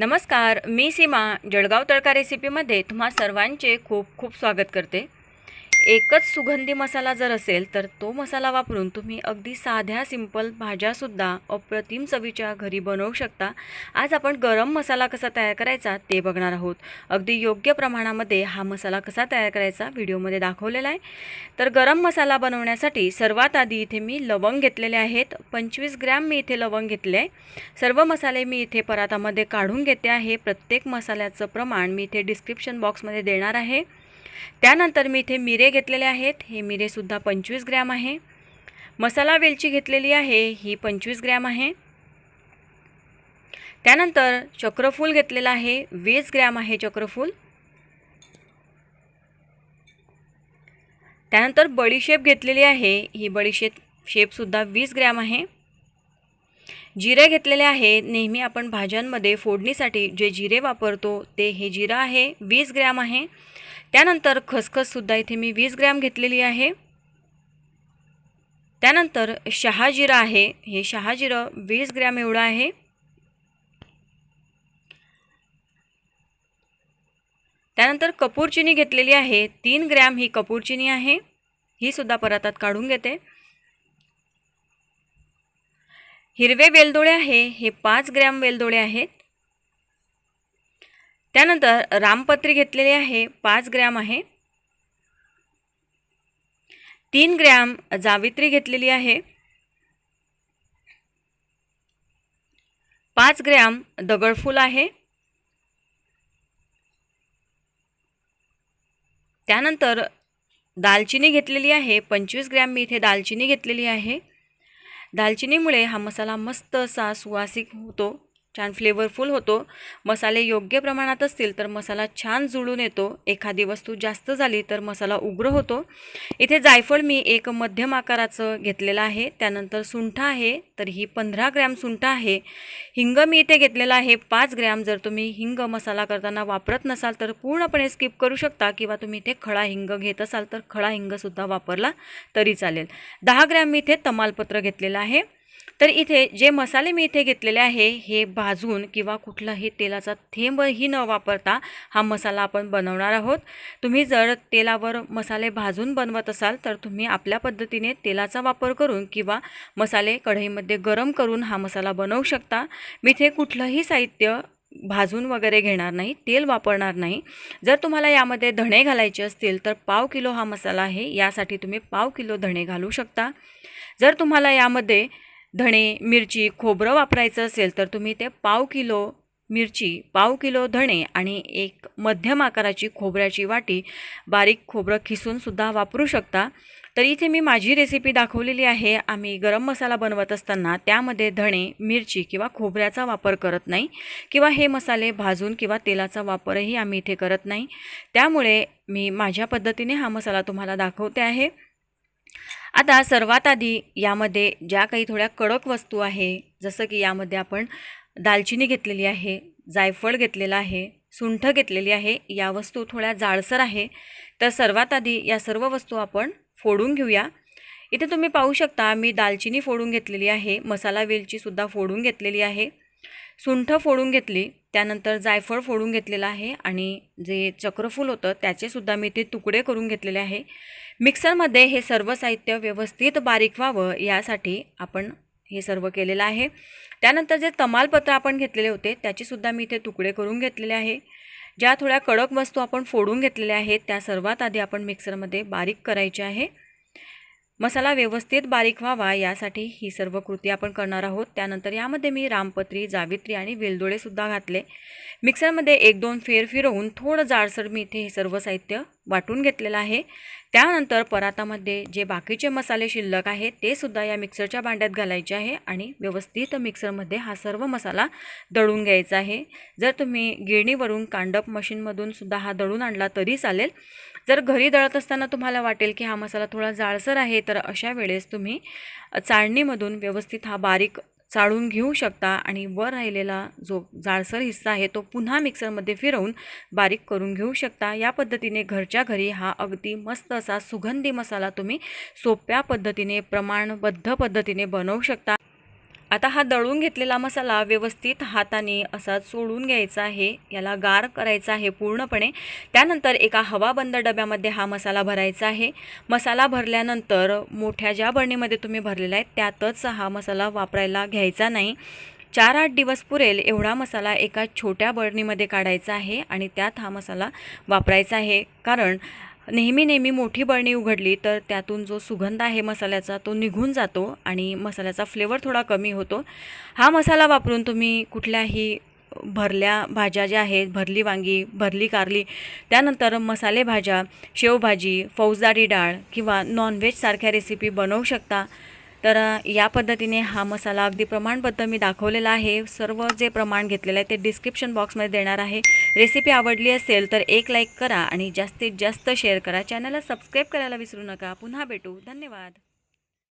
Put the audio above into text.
नमस्कार मी सीमा जळगाव तडका रेसिपीमध्ये तुम्हा सर्वांचे खूप खूप स्वागत करते. एकच सुगंधी मसाला जर असेल तर तो मसाला वापरून तुम्ही अगदी साध्या सिंपल भाज्यासुद्धा अप्रतिम चवीच्या घरी बनवू शकता. आज आपण गरम मसाला कसा तयार करायचा ते बघणार आहोत. अगदी योग्य प्रमाणामध्ये हा मसाला कसा तयार करायचा व्हिडिओमध्ये दाखवलेला आहे. तर गरम मसाला बनवण्यासाठी सर्वात आधी इथे मी लवंग घेतलेले आहेत. पंचवीस ग्रॅम मी इथे लवंग घेतले आहे. सर्व मसाले मी इथे परातामध्ये काढून घेते आहे. प्रत्येक मसाल्याचं प्रमाण मी इथे डिस्क्रिप्शन बॉक्समध्ये देणार आहे. त्यानंतर मी इथे मिरे घेतलेले आहेत. हे मिरेसुद्धा पंचवीस ग्रॅम आहे. मसाला वेलची घेतलेली आहे. ही पंचवीस ग्रॅम आहे. त्यानंतर चक्रफूल घेतलेलं आहे. वीस ग्रॅम आहे चक्रफूल. त्यानंतर बडीशेप घेतलेली आहे. ही बडीशेप शेपसुद्धा वीस ग्रॅम आहे. जिरे घेतलेले आहे. नेहमी आपण भाज्यांमध्ये फोडणीसाठी जे जिरे वापरतो ते हे जिरं आहे. वीस ग्रॅम आहे. त्यानंतर खसखससुद्धा इथे मी वीस ग्रॅम घेतलेली आहे. त्यानंतर शहाजिरा आहे. हे शहाजिरं वीस ग्रॅम एवढं आहे. त्यानंतर कपूरचिनी घेतलेली आहे. तीन ग्रॅम ही कपूरचिनी आहे. ही सुद्धा परातात काढून घेते. हिरवे वेलदोळे आहे. हे पाच ग्रॅम वेलदोळे आहेत. त्यानंतर रामपत्री घेतलेली आहे पाच ग्रॅम आहे. तीन ग्रॅम जावित्री घेतलेली आहे. पाच ग्रॅम दगडफूल आहे. त्यानंतर दालचिनी घेतलेली आहे पंचवीस ग्रॅम मी इथे दालचिनी घेतलेली आहे. दालचिनीमुळे हा मसाला मस्त असा सुवासिक होतो. छान फ्लेवरफुल होतो. मसाले योग्य प्रमाणात असतील तर मसाला छान जुळून येतो. एखादी वस्तू जास्त झाली तर मसाला उग्र होतो. इथे जायफळ मी एक मध्यम आकाराचं घेतलेलं आहे. त्यानंतर सुंठ आहे तर ही पंधरा ग्रॅम सुंठ आहे. हिंग मी इथे घेतलेला आहे पाच ग्रॅम. जर तुम्ही हिंग मसाला करताना वापरत नसाल तर पूर्णपणे स्किप करू शकता किंवा तुम्ही इथे खळा हिंग घेत असाल तर खळा हिंगसुद्धा वापरला तरी चालेल. दहा ग्रॅम मी इथे तमालपत्र घेतलेलं आहे. तर इथे जे मसाले मी इथे घेतलेले आहे हे भाजून किंवा कुठलाही तेलाचा थेंबही न वापरता हा मसाला आपण बनवणार आहोत. तुम्ही जर तेलावर मसाले भाजून बनवत असाल तर तुम्ही आपल्या पद्धतीने तेलाचा वापर करून किंवा मसाले कढईमध्ये गरम करून हा मसाला बनवू शकता. मी इथे कुठलंही साहित्य भाजून वगैरे घेणार नाही तेल वापरणार नाही. जर तुम्हाला यामध्ये धणे घालायचे असतील तर पाव किलो हा मसाला आहे यासाठी तुम्ही पाव किलो धणे घालू शकता. जर तुम्हाला यामध्ये धणे मिरची खोबरं वापरायचं असेल तर तुम्ही ते पाव किलो मिरची पाव किलो धणे आणि एक मध्यम आकाराची खोबऱ्याची वाटी बारीक खोबरं खिसूनसुद्धा वापरू शकता. तर इथे मी माझी रेसिपी दाखवलेली आहे. आम्ही गरम मसाला बनवत असताना त्यामध्ये धणे मिरची किंवा खोबऱ्याचा वापर करत नाही किंवा हे मसाले भाजून किंवा तेलाचा वापरही आम्ही इथे करत नाही. त्यामुळे मी माझ्या पद्धतीने हा मसाला तुम्हाला दाखवते आहे. आता सर्वात आधी यामध्ये ज्या काही थोड्या कडक वस्तू आहे जसं की यामध्ये आपण दालचिनी घेतलेली आहे जायफळ घेतलेलं आहे सुंठ घेतलेली आहे या वस्तू थोड्या जाडसर आहे. तर सर्वात आधी या सर्व वस्तू आपण फोडून घेऊया. इथे तुम्ही पाहू शकता मी दालचिनी फोडून घेतलेली आहे मसाला वेलचीसुद्धा फोडून घेतलेली आहे. सुंठ फोडून घेतली त्यानंतर जायफळ फोडून घेतलेलं आहे आणि जे चक्रफूल होतं त्याचेसुद्धा मी ते तुकडे करून घेतलेले आहे. मिक्सरमध्ये हे सर्व साहित्य व्यवस्थित बारीक व्हावं यासाठी आपण हे सर्व केलेलं आहे. त्यानंतर जे तमालपत्र आपण घेतलेले होते त्याचेसुद्धा मी इथे तुकडे करून घेतलेले आहे. ज्या थोड्या कडक वस्तू आपण फोडून घेतलेल्या आहेत त्या सर्वात आधी आपण मिक्सरमध्ये बारीक करायचे आहे. मसाला व्यवस्थित बारीक व्हावा यासाठी ही सर्व कृती आपण करणार आहोत. त्यानंतर यामध्ये मी रामपत्री जावित्री आणि वेलदोळेसुद्धा घातले. मिक्सरमध्ये एक दोन फेर फिरवून थोडं जाडसर मी इथे हे सर्व साहित्य वाटून घेतलेलं आहे. त्यानंतर परातामध्ये जे बाकीचे मसाले शिल्लक आहेत ते सुद्धा या मिक्सरच्या भांड्यात घालायचे आहे आणि व्यवस्थित मिक्सरमध्ये हा सर्व मसाला दळून घ्यायचा आहे. जर तुम्ही गिरणीवरून कांडप मशीनमधून सुद्धा हा दळून आणला तरी चालेल. जर घरी दळत असताना तुम्हाला वाटेल की हा मसाला थोडा जाळसर आहे तर अशा वेळेस तुम्ही चाळणीमधून व्यवस्थित हा बारीक चाळून घेऊ शकता आणि वर राहिलेला जो जाडसर हिस्सा आहे तो पुन्हा मिक्सरमध्ये फिरवून बारीक करून घेऊ शकता. या पद्धतीने घरच्या घरी हा अगदी मस्त असा सुगंधी मसाला तुम्ही सोप्या पद्धतीने प्रमाणबद्ध पद्धतीने बनवू शकता. आता हा दळून घेतलेला मसाला व्यवस्थित हाताने असा चोळून घ्यायचा आहे. याला गार करायचा आहे पूर्णपणे. त्यानंतर एका हवाबंद डब्यामध्ये हा मसाला भरायचा आहे. मसाला भरल्यानंतर मोठ्या ज्या बरणीमध्ये तुम्ही भरलेला आहे त्यातच हा मसाला वापरायला घ्यायचा नाही. चार आठ दिवस पुरेल एवढा मसाला एका छोट्या बरणीमध्ये काढायचा आहे आणि त्यात हा मसाला वापरायचा आहे. कारण नेहमी नेहमी मोठी बरणी उघडली तर त्यातून जो सुगंध आहे मसाल्याचा तो निघून जातो आणि मसाल्याचा फ्लेवर थोडा कमी होतो. हा मसाला वापरून तुम्ही कुठल्याही भरल्या भाज्या ज्या आहेत भरली वांगी भरली कारली त्यानंतर मसाले भाज्या शेवभाजी फौजदारी डाळ किंवा नॉनव्हेजसारख्या रेसिपी बनवू शकता. तर या पद्धतीने हा मसाला अगदी प्रमाणबद्ध मी दाखवलेला आहे. सर्व जे प्रमाण घेतलेलं आहे ते डिस्क्रिप्शन बॉक्समध्ये देणार आहे. रेसिपी आवडली असेल तर एक लाईक करा आणि जास्तीत जास्त शेअर करा. चॅनलला सबस्क्राईब करायला विसरू नका. पुन्हा भेटू. धन्यवाद.